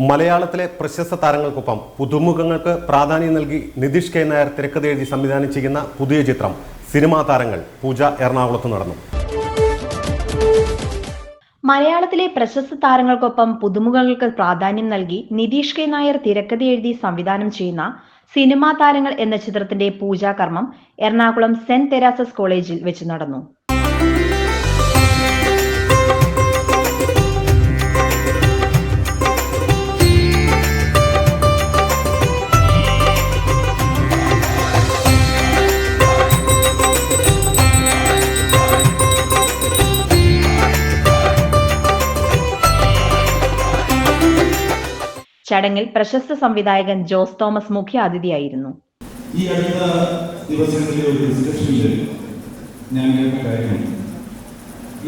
മലയാളത്തിലെ പ്രശസ്ത താരങ്ങൾക്കൊപ്പം പുതുമുഖങ്ങൾക്ക് പ്രാധാന്യം നൽകി നിതീഷ് കെ. നായർ തിരക്കഥ എഴുതി സംവിധാനം ചെയ്യുന്ന പുതിയ ചിത്രം സിനിമാ താരങ്ങൾ പൂജ എറണാകുളത്ത് നടന്നു. മലയാളത്തിലെ പ്രശസ്ത താരങ്ങൾക്കൊപ്പം പുതുമുഖങ്ങൾക്ക് പ്രാധാന്യം നൽകി നിതീഷ് കെ. നായർ തിരക്കഥ എഴുതി സംവിധാനം ചെയ്യുന്ന സിനിമാ താരങ്ങൾ എന്ന ചിത്രത്തിന്റെ പൂജാകർമ്മം എറണാകുളം സെന്റ് തെരാസസ് കോളേജിൽ വെച്ച് നടന്നു. ചടങ്ങിൽ പ്രശസ്ത സംവിധായകൻ ജോസ് തോമസ് മുഖ്യ അതിഥിയായിരുന്നു ഈ അടുത്ത ദിവസങ്ങളിലെ ഒരു ഡിസ്കഷനിൽ ഞാൻ കേട്ട കാര്യം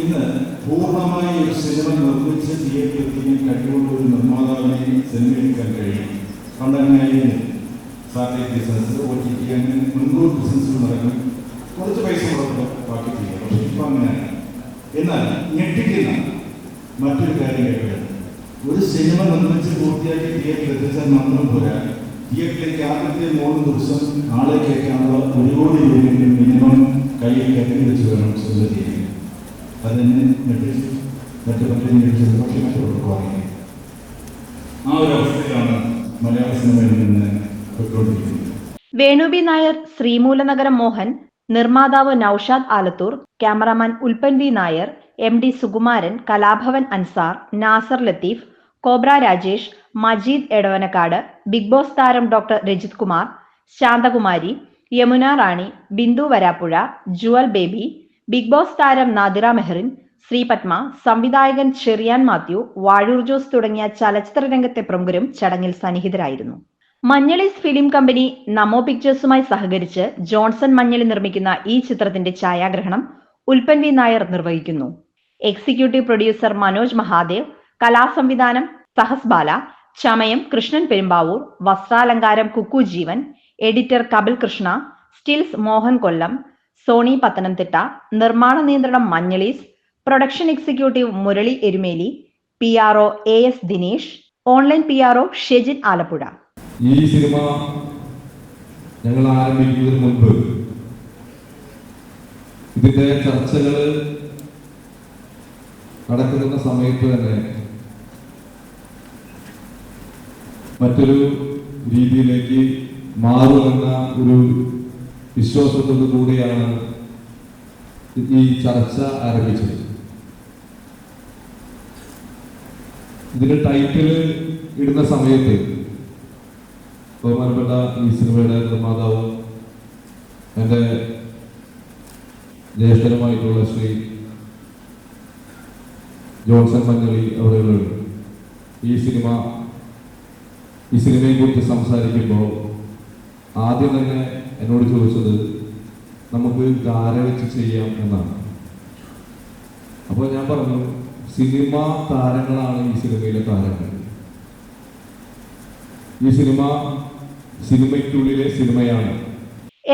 ഇന്ന് പൂർണമായി ഒരു സിനിമ നിർമ്മിച്ച് തിയേറ്ററിൽ കഴിവുള്ള ഒരു നിർമ്മാതാവിനെ സിനിമ കഴിയും. പണ്ടങ്ങനെയായിരുന്നു satellite business O T T അങ്ങനെ മുൻകൂർ ബിസിനസ് നടക്കും. കുറച്ച് പൈസ ബാക്കി ചെയ്യുക. പക്ഷെ ഇപ്പം അങ്ങനെയല്ല എന്നാൽ ഞെട്ടിക്കുന്ന മറ്റൊരു കാര്യം കേട്ടത് ഒരു സിനിമ നിർമ്മിച്ച് പൂർത്തിയാക്കി തിയേറ്ററിൽ എത്തിച്ചാൽ മാത്രം പോരാ. തിയേറ്ററിലേക്ക് ആദ്യത്തെ മൂന്ന് ദിവസം ആളെ കയറ്റാനുള്ള ഒരു കോടി രൂപയെങ്കിലും മിനിമം കയ്യിൽ കരുതി വെച്ച് വേണം സ്വന്തം ചെയ്യാൻ. അതിന് ഞെട്ടിച്ചു മറ്റു പലരും ഞെട്ടിച്ചത് പക്ഷേ മറ്റുള്ളവർക്ക് വാങ്ങി ആ ഒരു അവസ്ഥയിലാണ് മലയാള സിനിമയിൽ നിന്ന് വേണുബി നായർ ശ്രീമൂലനഗരം മോഹൻ നിർമ്മാതാവ് Noushad Alathur cameraman Ulpan V Nair M D Sukumaran Kalabhavan Ansar Nasar Latheef Cobra Rajesh Majeed Edavanakkad Bigg Boss താരം doctor Rajith Kumar Santhakumari Yamuna Rani Bindu Varapuzha Jewel Baby Bigg Boss താരം നാദിറ മെഹറിൻ ശ്രീപത്മ സംവിധായകൻ ചെറിയാൻ മാത്യു വാഴൂർ ജോസ് തുടങ്ങിയ ചലച്ചിത്ര രംഗത്തെ പ്രമുഖരും ചടങ്ങിൽ സന്നിഹിതരായിരുന്നു. മഞ്ഞളീസ് film company നമോ പിക്ചേഴ്സുമായി സഹകരിച്ച് ജോൺസൺ മഞ്ഞളി നിർമ്മിക്കുന്ന ഈ ചിത്രത്തിന്റെ ഛായാഗ്രഹണം ഉൽപ്പൻ വി നായർ നിർവഹിക്കുന്നു. എക്സിക്യൂട്ടീവ് പ്രൊഡ്യൂസർ മനോജ് മഹാദേവ് കലാസംവിധാനം സഹസ്ബാല ചമയം കൃഷ്ണൻ പെരുമ്പാവൂർ വസ്ത്രാലങ്കാരം Kukku Jeevan editor Kapil Krishna stills Mohan Kollam Sony Pathanamthitta നിർമ്മാണ നിയന്ത്രണം മഞ്ഞളീസ് production executive Murali Erumeli P R O A S Dinesh online P R O Shejin Alappuzha. ഈ സിനിമ ഞങ്ങൾ ആരംഭിക്കുന്നതിന് മുൻപ് ഇതിന്റെ ചർച്ചകൾ നടക്കുന്ന സമയത്ത് തന്നെ മറ്റൊരു രീതിയിലേക്ക് മാറുമെന്ന ഒരു വിശ്വാസത്തോടു കൂടിയാണ് ഈ ചർച്ച ആരംഭിച്ചത്. ഇതിന്റെ ടൈറ്റിൽ ഇടുന്ന സമയത്ത് ബഹുമാനപ്പെട്ട ഈ സിനിമയുടെ നിർമ്മാതാവും എന്റെ ജ്യേഷ്ഠനുമായിട്ടുള്ള ശ്രീ ജോൺസൺ മഞ്ഞളി അവരുകൾ ഈ സിനിമ ഈ സിനിമയെ കുറിച്ച് സംസാരിക്കുമ്പോൾ ആദ്യം തന്നെ എന്നോട് ചോദിച്ചത് നമുക്ക് ധാര വെച്ച് ചെയ്യാം എന്നാണ്. അപ്പോൾ ഞാൻ പറഞ്ഞു സിനിമ താരങ്ങളാണ് ഈ സിനിമയിലെ താരങ്ങൾ. ഈ സിനിമ സിനിമയ്ക്കുള്ളിലെ സിനിമയാണ്.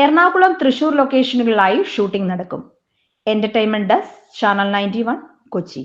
എറണാകുളം തൃശൂർ ലൊക്കേഷനുകളിലായി ഷൂട്ടിംഗ് നടക്കും. Entertainment desk channel ninety Kochi.